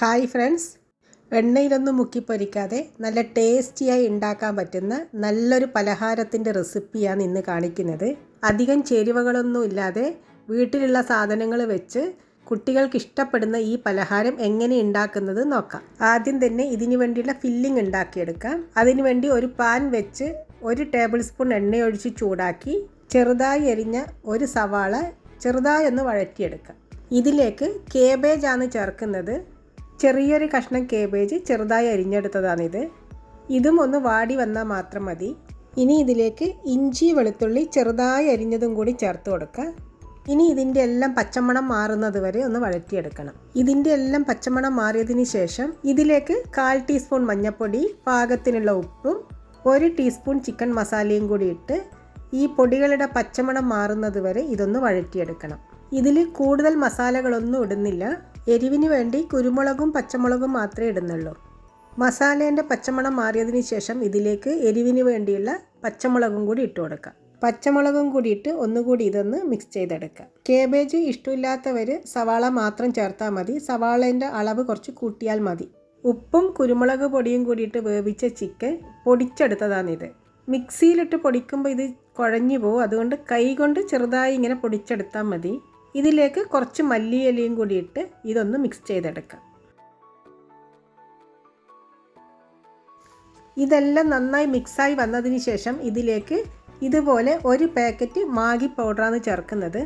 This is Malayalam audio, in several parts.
Hi friends. എണ്ണയിലൊന്നും മുക്കിപ്പൊരിക്കാതെ നല്ല ടേസ്റ്റിയായി ഉണ്ടാക്കാൻ പറ്റുന്ന നല്ലൊരു പലഹാരത്തിന്റെ റെസിപ്പിയാണ് ഇന്ന് കാണിക്കുന്നത്. അധികം ചേരുവകളൊന്നും ഇല്ലാതെ വീട്ടിലുള്ള സാധനങ്ങൾ വെച്ച് കുട്ടികൾക്ക് ഇഷ്ടപ്പെടുന്ന ഈ പലഹാരം എങ്ങനെ ഉണ്ടാക്കുന്നത് നോക്കാം. ആദ്യം തന്നെ ഇതിനു വേണ്ടിയുള്ള ഫില്ലിംഗ് ഉണ്ടാക്കിയെടുക്കാം. അതിനു വേണ്ടി ഒരു പാൻ വെച്ച് ഒരു ടേബിൾ സ്പൂൺ എണ്ണയൊഴിച്ച് ചൂടാക്കി ചെറുതായി എരിഞ്ഞ ഒരു സവാള ചെറുതായി ഒന്ന് വഴറ്റിയെടുക്കാം. ഇതിലേക്ക് കേബേജാണ് ചേർക്കുന്നത്. ചെറിയൊരു കഷ്ണം കേബേജ് ചെറുതായി അരിഞ്ഞെടുത്തതാണിത്. ഇതും ഒന്ന് വാടി വന്നാൽ മാത്രം മതി. ഇനി ഇതിലേക്ക് ഇഞ്ചി വെളുത്തുള്ളി ചെറുതായി അരിഞ്ഞതും കൂടി ചേർത്ത് കൊടുക്കുക. ഇനി ഇതിന്റെ എല്ലാം പച്ചമണം മാറുന്നത് വരെ ഒന്ന് വഴറ്റിയെടുക്കണം. ഇതിന്റെ എല്ലാം പച്ചമണം മാറിയതിന് ശേഷം ഇതിലേക്ക് കാൽ ടീസ്പൂൺ മഞ്ഞൾപ്പൊടി പാകത്തിനുള്ള ഉപ്പും ഒരു ടീസ്പൂൺ ചിക്കൻ മസാലയും കൂടി ഇട്ട് ഈ പൊടികളുടെ പച്ചമണം മാറുന്നത് വരെ ഇതൊന്ന് വഴറ്റിയെടുക്കണം. ഇതിൽ കൂടുതൽ മസാലകളൊന്നും ഇടുന്നില്ല. എരിവിന് വേണ്ടി കുരുമുളകും പച്ചമുളകും മാത്രമേ ഇടുന്നുള്ളൂ. മസാലേന്റെ പച്ചമണം മാറിയതിന് ശേഷം ഇതിലേക്ക് എരിവിന് വേണ്ടിയുള്ള പച്ചമുളകും കൂടി ഇട്ട് കൊടുക്കാം. പച്ചമുളകും കൂടി ഇട്ട് ഒന്നുകൂടി ഇതൊന്ന് മിക്സ് ചെയ്തെടുക്കാം. കേബേജ് ഇഷ്ടമില്ലാത്തവർ സവാള മാത്രം ചേർത്താൽ മതി. സവാളേന്റെ അളവ് കുറച്ച് കൂട്ടിയാൽ മതി. ഉപ്പും കുരുമുളക് പൊടിയും കൂടിയിട്ട് വേവിച്ച ചിക്കൻ പൊടിച്ചെടുത്തതാണിത്. മിക്സിയിലിട്ട് പൊടിക്കുമ്പോൾ ഇത് കുഴഞ്ഞു പോകും അതുകൊണ്ട് കൈ കൊണ്ട് ചെറുതായി ഇങ്ങനെ പൊടിച്ചെടുത്താൽ മതി. ഇതിലേക്ക് കുറച്ച് മല്ലിയിലയും കൂടി ഇട്ട് ഇതൊന്ന് മിക്സ് ചെയ്തെടുക്കാം. ഇതെല്ലാം നന്നായി മിക്സായി വന്നതിന് ശേഷം ഇതിലേക്ക് ഇതുപോലെ ഒരു പാക്കറ്റ് മാഗി പൗഡറാണ് ചേർക്കുന്നത്.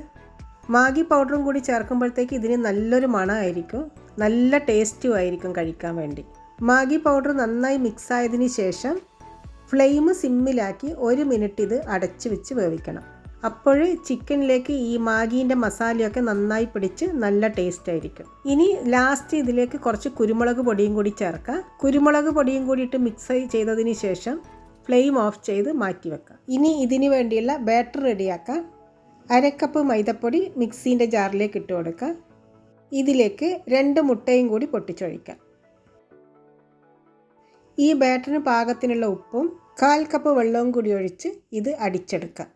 മാഗി പൗഡറും കൂടി ചേർക്കുമ്പോഴത്തേക്ക് ഇതിന് നല്ലൊരു മണമായിരിക്കും. നല്ല ടേസ്റ്റും ആയിരിക്കും കഴിക്കാൻ വേണ്ടി. മാഗി പൗഡർ നന്നായി മിക്സ് ആയതിന് ശേഷം ഫ്ലെയിം സിമ്മിലാക്കി ഒരു മിനിറ്റ് ഇത് അടച്ചു വെച്ച് വേവിക്കണം. അപ്പോൾ ചിക്കനിലേക്ക് ഈ മാഗീന്റെ മസാലയൊക്കെ നന്നായി പിടിച്ച് നല്ല ടേസ്റ്റ് ആയിരിക്കും. ഇനി ലാസ്റ്റ് ഇതിലേക്ക് കുറച്ച് കുരുമുളക് പൊടിയും കൂടി ചേർക്കാം. കുരുമുളക് പൊടിയും കൂടിയിട്ട് മിക്സ് ചെയ്തതിന് ശേഷം ഫ്ലെയിം ഓഫ് ചെയ്ത് മാറ്റി വെക്കുക ഇനി ഇതിന് വേണ്ടിയുള്ള ബാറ്റർ റെഡിയാക്കാം അരക്കപ്പ് മൈദപ്പൊടി മിക്സീന്റെ ജാറിലേക്ക് ഇട്ട് കൊടുക്കുക ഇതിലേക്ക് രണ്ട് മുട്ടയും കൂടി പൊട്ടിച്ചൊഴിക്കാം. ഈ ബാറ്ററിന് പാകത്തിനുള്ള ഉപ്പും കാൽ കപ്പ് വെള്ളവും കൂടി ഒഴിച്ച് ഇത് അടിച്ചെടുക്കാം.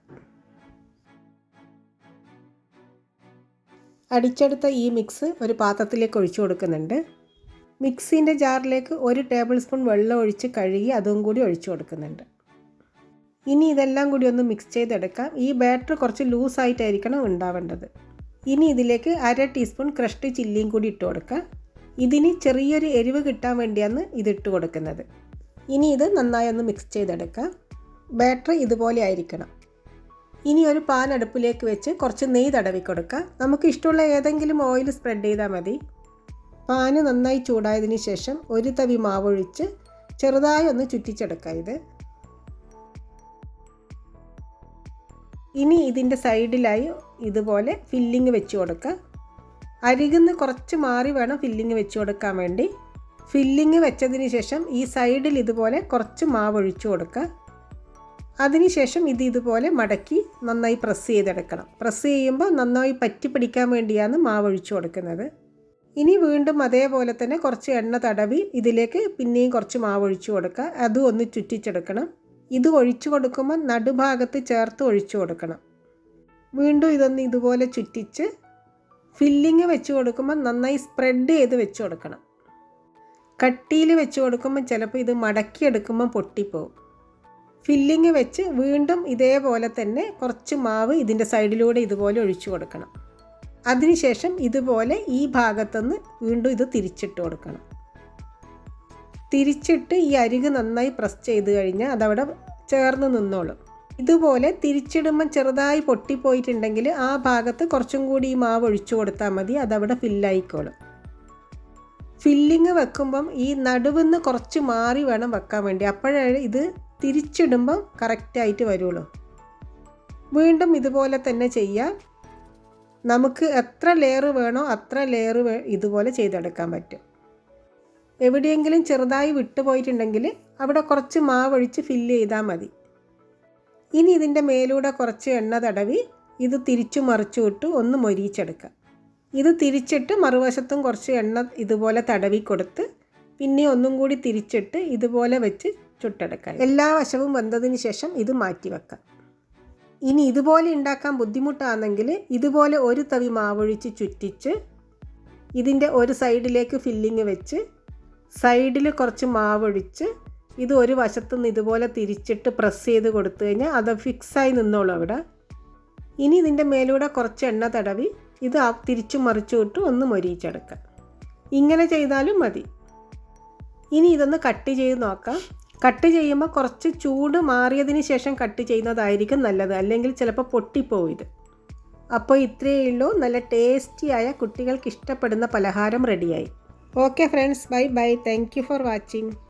അടിച്ചെടുത്ത ഈ മിക്സ് ഒരു പാത്രത്തിലേക്ക് ഒഴിച്ചു കൊടുക്കുന്നുണ്ട്. മിക്സിന്റെ ജാറിലേക്ക് ഒരു ടേബിൾ സ്പൂൺ വെള്ളം ഒഴിച്ച് കഴുകി അതും കൂടി ഒഴിച്ചു കൊടുക്കുന്നുണ്ട്. ഇനി ഇതെല്ലാം കൂടി ഒന്ന് മിക്സ് ചെയ്തെടുക്കാം. ഈ ബാറ്റർ കുറച്ച് ലൂസായിട്ടായിരിക്കണം ഉണ്ടാവേണ്ടത്. ഇനി ഇതിലേക്ക് അര ടീസ്പൂൺ ക്രഷ്ഡ് ചില്ലിയും കൂടി ഇട്ട് കൊടുക്കുക ഇതിന് ചെറിയൊരു എരിവ് കിട്ടാൻ വേണ്ടിയാണ് ഇതിട്ട് കൊടുക്കുന്നത്. ഇനി ഇത് നന്നായി ഒന്ന് മിക്സ് ചെയ്തെടുക്കാം. ബാറ്റർ ഇതുപോലെ ആയിരിക്കണം. ഇനി ഒരു പാൻ അടുപ്പിലേക്ക് വെച്ച് കുറച്ച് നെയ്യ് തടവി കൊടുക്കുക. നമുക്ക് ഇഷ്ടമുള്ള ഏതെങ്കിലും ഓയിൽ സ്പ്രെഡ് ചെയ്താൽ മതി. പാന് നന്നായി ചൂടായതിന് ശേഷം ഒരു തവി മാവൊഴിച്ച് ചെറുതായി ഒന്ന് ചുറ്റിച്ചെടുക്കുക ഇത് ഇനി ഇതിന്റെ സൈഡിലായി ഇതുപോലെ ഫില്ലിങ് വെച്ച് കൊടുക്കുക. അരികുന്ന് കുറച്ച് മാറി വേണം ഫില്ലിങ് വെച്ച് കൊടുക്കാൻ വേണ്ടി. ഫില്ലിങ് വെച്ചതിന് ശേഷം ഈ സൈഡിൽ ഇതുപോലെ കുറച്ച് മാവ് കൊടുക്കുക. അതിനുശേഷം ഇത് ഇതുപോലെ മടക്കി നന്നായി പ്രസ് ചെയ്തെടുക്കണം. പ്രസ് ചെയ്യുമ്പോൾ നന്നായി പറ്റി പിടിക്കാൻ വേണ്ടിയാണ് മാവ് ഒഴിച്ചു കൊടുക്കുന്നത്. ഇനി വീണ്ടും അതേപോലെ തന്നെ കുറച്ച് എണ്ണ തടവി ഇതിലേക്ക് പിന്നെയും കുറച്ച് മാവ് ഒഴിച്ചു കൊടുക്കുക. അതും ഒന്ന് ചുറ്റിച്ചെടുക്കണം. ഇത് ഒഴിച്ചു കൊടുക്കുമ്പോൾ നടുഭാഗത്ത് ചേർത്ത് ഒഴിച്ചു കൊടുക്കണം. വീണ്ടും ഇതൊന്ന് ഇതുപോലെ ചുറ്റിച്ച് ഫില്ലിങ് വെച്ച് കൊടുക്കുമ്പോൾ നന്നായി സ്പ്രെഡ് ചെയ്ത് വെച്ച് കൊടുക്കണം. കട്ടിയിൽ വെച്ച് കൊടുക്കുമ്പോൾ ചിലപ്പോൾ ഇത് മടക്കിയെടുക്കുമ്പോൾ പൊട്ടിപ്പോവും. ഫില്ലിങ് വെച്ച് വീണ്ടും ഇതേപോലെ തന്നെ കുറച്ച് മാവ് ഇതിന്റെ സൈഡിലൂടെ ഇതുപോലെ ഒഴിച്ചു കൊടുക്കണം. അതിനുശേഷം ഇതുപോലെ ഈ ഭാഗത്തുനിന്ന് വീണ്ടും ഇത് തിരിച്ചിട്ട് കൊടുക്കണം. തിരിച്ചിട്ട് ഈ അരിക് നന്നായി പ്രസ് ചെയ്ത് കഴിഞ്ഞാൽ അതവിടെ ചേർന്ന് നിന്നോളും. ഇതുപോലെ തിരിച്ചിടുമ്പോൾ ചെറുതായി പൊട്ടിപ്പോയിട്ടുണ്ടെങ്കിൽ ആ ഭാഗത്ത് കുറച്ചും കൂടി ഈ മാവ് ഒഴിച്ചു കൊടുത്താൽ മതി അതവിടെ ഫില്ലായിക്കോളും. ഫില്ലിങ് വെക്കുമ്പം ഈ നടുവിൽ നിന്ന് കുറച്ച് മാറി വേണം വെക്കാൻ വേണ്ടി. അപ്പോഴേ ഇത് തിരിച്ചിടുമ്പം കറക്റ്റായിട്ട് വരുള്ളൂ. വീണ്ടും ഇതുപോലെ തന്നെ ചെയ്യാം നമുക്ക് എത്ര ലെയർ വേണോ അത്ര ലെയർ ഇതുപോലെ ചെയ്തെടുക്കാൻ പറ്റും. എവിടെയെങ്കിലും ചെറുതായി വിട്ടുപോയിട്ടുണ്ടെങ്കിൽ അവിടെ കുറച്ച് മാവൊഴിച്ച് ഫില്ല് ചെയ്താൽ മതി. ഇനി ഇതിന്റെ മേലൂടെ കുറച്ച് എണ്ണ തടവി ഇത് തിരിച്ചു മറിച്ചു വിട്ട് ഒന്ന് മൊരിയിച്ചെടുക്കാം. ഇത് തിരിച്ചിട്ട് മറുവശത്തും കുറച്ച് എണ്ണ ഇതുപോലെ തടവി കൊടുത്ത് പിന്നെ ഒന്നും കൂടി തിരിച്ചിട്ട് ഇതുപോലെ വെച്ച് ചുട്ടെടുക്കാൻ എല്ലാ വശവും വെന്തതിന് ശേഷം ഇത് മാറ്റി വെക്കാം ഇനി ഇതുപോലെ ഉണ്ടാക്കാൻ ബുദ്ധിമുട്ടാണെങ്കിൽ ഇതുപോലെ ഒരു തവി മാവൊഴിച്ച് ചുറ്റിച്ച് ഇതിന്റെ ഒരു സൈഡിലേക്ക് ഫില്ലിങ് വെച്ച് സൈഡിൽ കുറച്ച് മാവൊഴിച്ച് ഇത് ഒരു വശത്തു നിന്ന് ഇതുപോലെ തിരിച്ചിട്ട് പ്രസ് ചെയ്ത് കൊടുത്തു കഴിഞ്ഞാൽ അത് ഫിക്സായി നിന്നോളൂ അവിടെ. ഇനി ഇതിന്റെ മേലൂടെ കുറച്ച് എണ്ണ തടവി ഇത് തിരിച്ചു മറിച്ചു വിട്ട് ഒന്ന് മൊരിയിച്ചെടുക്കാം. ഇങ്ങനെ ചെയ്താലും മതി. ഇനി ഇതൊന്ന് കട്ട് ചെയ്ത് നോക്കാം. കട്ട് ചെയ്യുമ്പോൾ കുറച്ച് ചൂട് മാറിയതിന് ശേഷം കട്ട് ചെയ്യുന്നതായിരിക്കും നല്ലത്. അല്ലെങ്കിൽ ചിലപ്പോൾ പൊട്ടിപ്പോവും ഇത്. അപ്പോൾ ഇത്രയേ ഉള്ളൂ. നല്ല ടേസ്റ്റിയായ കുട്ടികൾക്ക് ഇഷ്ടപ്പെടുന്ന പലഹാരം റെഡിയായി. Okay friends. Bye bye. Thank for watching.